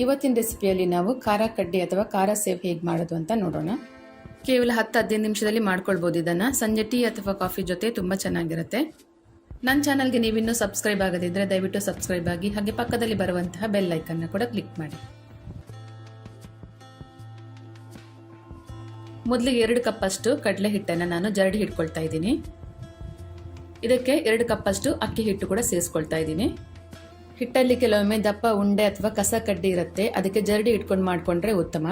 ಇವತ್ತಿನ ರೆಸಿಪಿಯಲ್ಲಿ ನಾವು ಖಾರ ಕಡ್ಡಿ ಅಥವಾ ಖಾರ ಸೇವ್ ಹೇಗೆ ಮಾಡೋದು ಅಂತ ನೋಡೋಣ. ಕೇವಲ ಹತ್ತು ಹದಿನೈದು ನಿಮಿಷದಲ್ಲಿ ಮಾಡ್ಕೊಳ್ಬೋದು ಇದನ್ನು. ಸಂಜೆ ಟೀ ಅಥವಾ ಕಾಫಿ ಜೊತೆ ತುಂಬ ಚೆನ್ನಾಗಿರುತ್ತೆ. ನನ್ನ ಚಾನಲ್ಗೆ ನೀವಿನ್ನೂ ಸಬ್ಸ್ಕ್ರೈಬ್ ಆಗದಿದ್ದರೆ ದಯವಿಟ್ಟು ಸಬ್ಸ್ಕ್ರೈಬ್ ಆಗಿ, ಹಾಗೆ ಪಕ್ಕದಲ್ಲಿ ಬರುವಂತಹ ಬೆಲ್ ಐಕನ್ನ ಕೂಡ ಕ್ಲಿಕ್ ಮಾಡಿ. ಮೊದಲಿಗೆ ಎರಡು ಕಪ್ಪಷ್ಟು ಕಡಲೆ ಹಿಟ್ಟನ್ನು ನಾನು ಜರಡಿ ಹಿಡ್ಕೊಳ್ತಾ ಇದ್ದೀನಿ. ಇದಕ್ಕೆ ಎರಡು ಕಪ್ಪಷ್ಟು ಅಕ್ಕಿ ಹಿಟ್ಟು ಕೂಡ ಸೇರಿಸ್ಕೊಳ್ತಾ ಇದ್ದೀನಿ. ಹಿಟ್ಟಲ್ಲಿ ಕೆಲವೊಮ್ಮೆ ದಪ್ಪ ಉಂಡೆ ಅಥವಾ ಕಸ ಕಡ್ಡಿ ಇರುತ್ತೆ. ಅದಕ್ಕೆ ಜರಡಿ ಇಟ್ಕೊಂಡು ಮಾಡಿಕೊಂಡ್ರೆ ಉತ್ತಮ.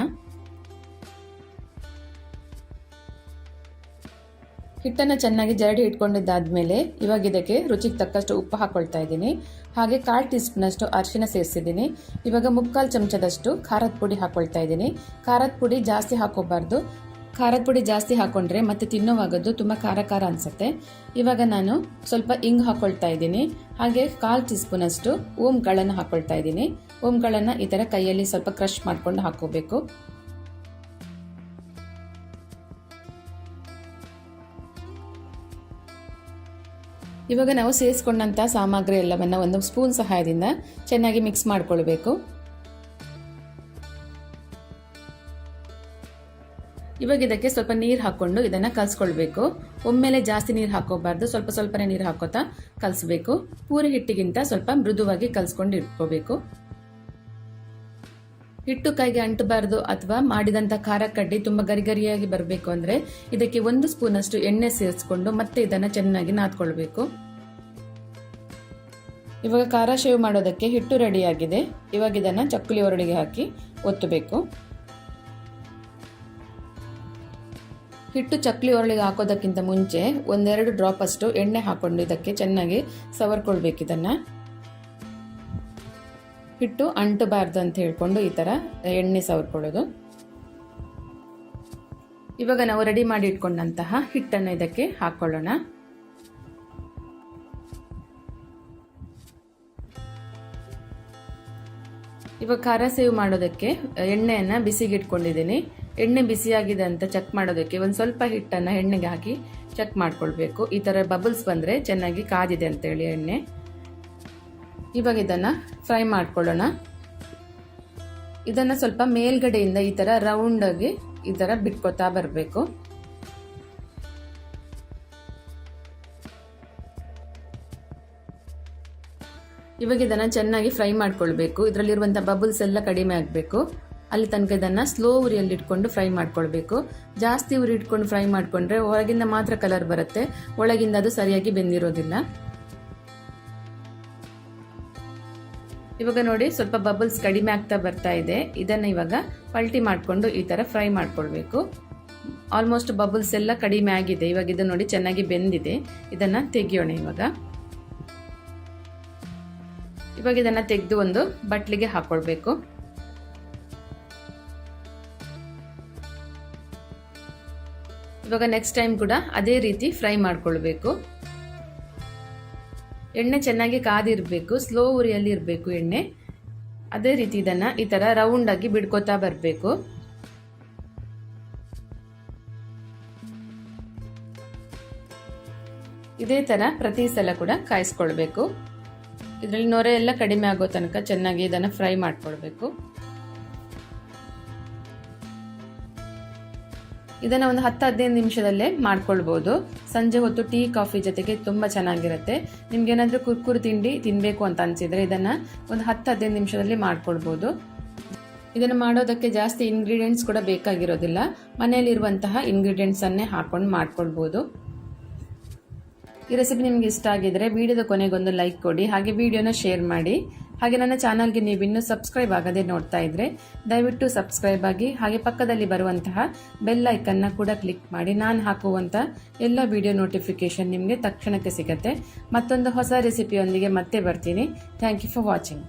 ಹಿಟ್ಟನ್ನು ಚೆನ್ನಾಗಿ ಜರಡಿ ಇಟ್ಕೊಂಡಿದ್ದಾದ್ಮೇಲೆ ಇವಾಗ ಇದಕ್ಕೆ ರುಚಿಗೆ ತಕ್ಕಷ್ಟು ಉಪ್ಪು ಹಾಕೊಳ್ತಾ ಇದ್ದೀನಿ. ಹಾಗೆ ಕಾಲು ಟೀ ಸ್ಪೂನಷ್ಟು ಅರಿಶಿನ ಸೇರಿಸಿದ್ದೀನಿ. ಇವಾಗ ಮುಕ್ಕಾಲು ಚಮಚದಷ್ಟು ಖಾರದ ಪುಡಿ ಹಾಕೊಳ್ತಾ ಇದ್ದೀನಿ. ಖಾರದ ಪುಡಿ ಜಾಸ್ತಿ ಹಾಕೋಬಾರ್ದು. ಖಾರದ ಪುಡಿ ಜಾಸ್ತಿ ಹಾಕೊಂಡ್ರೆ ಮತ್ತೆ ತಿನ್ನೋವಾಗದ್ದು ತುಂಬ ಖಾರ ಖಾರ ಅನಿಸುತ್ತೆ. ಇವಾಗ ನಾನು ಸ್ವಲ್ಪ ಇಂಗ್ ಹಾಕೊಳ್ತಾ ಇದ್ದೀನಿ. ಹಾಗೆ ಕಾಲ್ ಟೀ ಸ್ಪೂನಷ್ಟು ಓಮ್ಗಳನ್ನು ಹಾಕೊಳ್ತಾ ಇದ್ದೀನಿ. ಓಮ್ಗಳನ್ನು ಈ ಥರ ಕೈಯಲ್ಲಿ ಸ್ವಲ್ಪ ಕ್ರಷ್ ಮಾಡ್ಕೊಂಡು ಹಾಕೋಬೇಕು. ಇವಾಗ ನಾವು ಸೇರಿಸ್ಕೊಂಡಂಥ ಸಾಮಗ್ರಿ ಎಲ್ಲವನ್ನು ಒಂದು ಸ್ಪೂನ್ ಸಹಾಯದಿಂದ ಚೆನ್ನಾಗಿ ಮಿಕ್ಸ್ ಮಾಡ್ಕೊಳ್ಬೇಕು. ಇವಾಗ ಇದಕ್ಕೆ ಸ್ವಲ್ಪ ನೀರು ಹಾಕ್ಕೊಂಡು ಇದನ್ನು ಕಲಿಸ್ಕೊಳ್ಬೇಕು. ಒಮ್ಮೆಲೆ ಜಾಸ್ತಿ ನೀರು ಹಾಕೋಬಾರ್ದು ಸ್ವಲ್ಪ ಸ್ವಲ್ಪನೇ ನೀರು ಹಾಕೋತಾ ಕಲಿಸ್ಬೇಕು. ಪೂರಿ ಹಿಟ್ಟಿಗಿಂತ ಸ್ವಲ್ಪ ಮೃದುವಾಗಿ ಕಲಿಸ್ಕೊಂಡು ಇಟ್ಕೋಬೇಕು. ಹಿಟ್ಟು ಕೈಗೆ ಅಂಟಬಾರ್ದು ಅಥವಾ ಮಾಡಿದಂಥ ಖಾರ ಕಡ್ಡಿ ತುಂಬ ಗರಿಗರಿಯಾಗಿ ಬರಬೇಕು ಅಂದರೆ ಇದಕ್ಕೆ ಒಂದು ಸ್ಪೂನಷ್ಟು ಎಣ್ಣೆ ಸೇರಿಸ್ಕೊಂಡು ಮತ್ತೆ ಇದನ್ನು ಚೆನ್ನಾಗಿ ನಾದ್ಕೊಳ್ಬೇಕು. ಇವಾಗ ಖಾರ ಶೇವ್ ಮಾಡೋದಕ್ಕೆ ಹಿಟ್ಟು ರೆಡಿಯಾಗಿದೆ ಇವಾಗ ಇದನ್ನು ಚಕ್ಕುಲಿ ಒರಳಿಗೆ ಹಾಕಿ ಒತ್ತಬೇಕು. ಹಿಟ್ಟು ಚಕ್ಲಿ ಒರಳಿಗೆ ಹಾಕೋದಕ್ಕಿಂತ ಮುಂಚೆ ಒಂದೆರಡು ಡ್ರಾಪ್ ಅಷ್ಟು ಎಣ್ಣೆ ಹಾಕ್ಕೊಂಡು ಇದಕ್ಕೆ ಚೆನ್ನಾಗಿ ಸವರ್ಕೊಳ್ಬೇಕು ಇದನ್ನು. ಹಿಟ್ಟು ಅಂಟಬಾರ್ದು ಅಂತ ಹೇಳ್ಕೊಂಡು ಈ ಥರ ಎಣ್ಣೆ ಸವರ್ಕೊಳ್ಳೋದು. ಇವಾಗ ನಾವು ರೆಡಿ ಮಾಡಿ ಇಟ್ಕೊಂಡಂತಹ ಹಿಟ್ಟನ್ನು ಇದಕ್ಕೆ ಹಾಕ್ಕೊಳ್ಳೋಣ ಇವಾಗ ಖಾರ ಸೇವ್ ಮಾಡೋದಕ್ಕೆ ಎಣ್ಣೆಯನ್ನು ಬಿಸಿಗೆ ಇಟ್ಕೊಂಡಿದ್ದೀನಿ ಎಣ್ಣೆ ಬಿಸಿಯಾಗಿದೆ ಅಂತ ಚೆಕ್ ಮಾಡೋದಕ್ಕೆ ಒಂದು ಸ್ವಲ್ಪ ಹಿಟ್ಟನ್ನು ಎಣ್ಣೆಗೆ ಹಾಕಿ ಚೆಕ್ ಮಾಡ್ಕೊಳ್ಬೇಕು. ಈ ಥರ ಬಬಲ್ಸ್ ಬಂದರೆ ಚೆನ್ನಾಗಿ ಕಾದಿದೆ ಅಂತೇಳಿ ಎಣ್ಣೆ. ಇವಾಗ ಇದನ್ನು ಫ್ರೈ ಮಾಡ್ಕೊಳ್ಳೋಣ. ಇದನ್ನು ಸ್ವಲ್ಪ ಮೇಲ್ಗಡೆಯಿಂದ ಈ ಥರ ರೌಂಡಾಗಿ ಈ ಥರ ಬಿಟ್ಕೊತಾ ಬರಬೇಕು. ಇವಾಗ ಇದನ್ನು ಚೆನ್ನಾಗಿ ಫ್ರೈ ಮಾಡ್ಕೊಳ್ಬೇಕು. ಇದರಲ್ಲಿರುವಂಥ ಬಬಲ್ಸ್ ಎಲ್ಲ ಕಡಿಮೆ ಆಗಬೇಕು. ಅಲ್ಲಿ ತನಕ ಇದನ್ನು ಸ್ಲೋ ಉರಿಯಲ್ಲಿ ಇಟ್ಕೊಂಡು ಫ್ರೈ ಮಾಡ್ಕೊಳ್ಬೇಕು. ಜಾಸ್ತಿ ಉರಿ ಇಟ್ಕೊಂಡು ಫ್ರೈ ಮಾಡಿಕೊಂಡ್ರೆ ಹೊರಗಿಂದ ಮಾತ್ರ ಕಲರ್ ಬರುತ್ತೆ. ಒಳಗಿಂದ ಅದು ಸರಿಯಾಗಿ ಬೆಂದಿರೋದಿಲ್ಲ. ಇವಾಗ ನೋಡಿ ಸ್ವಲ್ಪ ಬಬಲ್ಸ್ ಕಡಿಮೆ ಆಗ್ತಾ ಬರ್ತಾ ಇದೆ. ಇದನ್ನು ಇವಾಗ ಪಲ್ಟಿ ಮಾಡಿಕೊಂಡು ಈ ಥರ ಫ್ರೈ ಮಾಡ್ಕೊಳ್ಬೇಕು. ಆಲ್ಮೋಸ್ಟ್ ಬಬಲ್ಸ್ ಎಲ್ಲ ಕಡಿಮೆ ಆಗಿದೆ. ಇವಾಗ ಇದು ನೋಡಿ ಚೆನ್ನಾಗಿ ಬೆಂದಿದೆ. ಇದನ್ನು ತೆಗಿಯೋಣ ಇವಾಗ. ಇವಾಗ ಇದನ್ನು ತೆಗೆದು ಒಂದು ಬಟ್ಲಿಗೆ ಹಾಕೊಳ್ಬೇಕು. ಇವಾಗ ನೆಕ್ಸ್ಟ್ ಟೈಮ್ ಕೂಡ ಅದೇ ರೀತಿ ಫ್ರೈ ಮಾಡ್ಕೊಳ್ಬೇಕು. ಎಣ್ಣೆ ಚೆನ್ನಾಗಿ ಕಾದಿರಬೇಕು ಸ್ಲೋ ಉರಿಯಲ್ಲಿ ಇರಬೇಕು ಎಣ್ಣೆ. ಅದೇ ರೀತಿ ಇದನ್ನು ಈ ಥರ ರೌಂಡಾಗಿ ಬಿಡ್ಕೋತಾ ಬರಬೇಕು. ಇದೇ ಥರ ಪ್ರತಿ ಸಲ ಕೂಡ ಕಾಯಿಸ್ಕೊಳ್ಬೇಕು. ಇದರಲ್ಲಿ ನೊರೆ ಎಲ್ಲ ಕಡಿಮೆ ಆಗೋ ತನಕ ಚೆನ್ನಾಗಿ ಇದನ್ನು ಫ್ರೈ ಮಾಡ್ಕೊಳ್ಬೇಕು. ಇದನ್ನು ಒಂದು ಹತ್ತು ಹದಿನೈದು ನಿಮಿಷದಲ್ಲೇ ಮಾಡ್ಕೊಳ್ಬೋದು. ಸಂಜೆ ಹೊತ್ತು ಟೀ, ಕಾಫಿ ಜೊತೆಗೆ ತುಂಬ ಚೆನ್ನಾಗಿರುತ್ತೆ. ನಿಮ್ಗೇನಾದರೂ ಕುರ್ಕುರು ತಿಂಡಿ ತಿನ್ನಬೇಕು ಅಂತ ಅನಿಸಿದರೆ ಇದನ್ನು ಒಂದು ಹತ್ತು ಹದಿನೈದು ನಿಮಿಷದಲ್ಲಿ ಮಾಡ್ಕೊಳ್ಬೋದು. ಇದನ್ನು ಮಾಡೋದಕ್ಕೆ ಜಾಸ್ತಿ ಇಂಗ್ರೀಡಿಯೆಂಟ್ಸ್ ಕೂಡ ಬೇಕಾಗಿರೋದಿಲ್ಲ. ಮನೆಯಲ್ಲಿರುವಂತಹ ಇಂಗ್ರೀಡಿಯೆಂಟ್ಸನ್ನೇ ಹಾಕ್ಕೊಂಡು ಮಾಡ್ಕೊಳ್ಬೋದು. ಈ ರೆಸಿಪಿ ನಿಮಗೆ ಇಷ್ಟ ಆಗಿದ್ರೆ ವಿಡಿಯೋದ ಕೊನೆಗೊಂದು ಲೈಕ್ ಕೊಡಿ, ಹಾಗೆ ವಿಡಿಯೋನ ಶೇರ್ ಮಾಡಿ. ಹಾಗೆ ನನ್ನ ಚಾನಲ್ಗೆ ನೀವು ಇನ್ನೂ ಸಬ್ಸ್ಕ್ರೈಬ್ ಆಗದೆ ನೋಡ್ತಾ ಇದ್ರೆ ದಯವಿಟ್ಟು ಸಬ್ಸ್ಕ್ರೈಬ್ ಆಗಿ, ಹಾಗೆ ಪಕ್ಕದಲ್ಲಿ ಬರುವಂತಹ ಬೆಲ್ ಐಕನ್ನ ಕೂಡ ಕ್ಲಿಕ್ ಮಾಡಿ. ನಾನು ಹಾಕುವಂಥ ಎಲ್ಲ ವಿಡಿಯೋ ನೋಟಿಫಿಕೇಶನ್ ನಿಮಗೆ ತಕ್ಷಣಕ್ಕೆ ಸಿಗುತ್ತೆ. ಮತ್ತೊಂದು ಹೊಸ ರೆಸಿಪಿಯೊಂದಿಗೆ ಮತ್ತೆ ಬರ್ತೀನಿ. Thank you for watching